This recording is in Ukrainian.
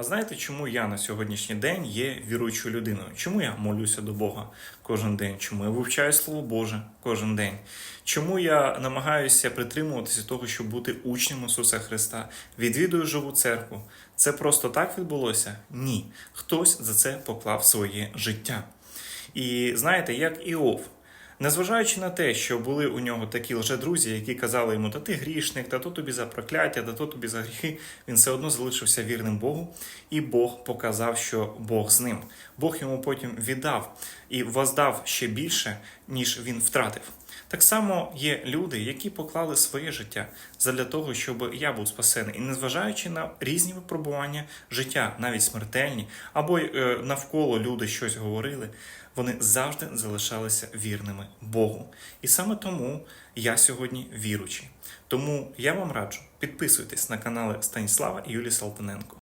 А знаєте, чому я на сьогоднішній день є віруючою людиною? Чому я молюся до Бога кожен день? Чому я вивчаю Слово Боже кожен день? Чому я намагаюся притримуватися того, щоб бути учнем Ісуса Христа? Відвідую живу церкву. Це просто так відбулося? Ні. Хтось за це поклав своє життя. І знаєте, як Іов, Незважаючи на те, що були у нього такі лжедрузі, які казали йому, та ти грішник, та то тобі за прокляття, та то тобі за гріхи, він все одно залишився вірним Богу, і Бог показав, що Бог з ним. Бог йому потім віддав і воздав ще більше, ніж він втратив. Так само є люди, які поклали своє життя задля того, щоб я був спасений, і незважаючи на різні випробування життя, навіть смертельні, або е, навколо люди щось говорили, вони завжди залишалися вірними Богу. І саме тому я сьогодні віручий. Тому я вам раджу підписуйтесь на канали Станіслава і Юлії Салтаненко.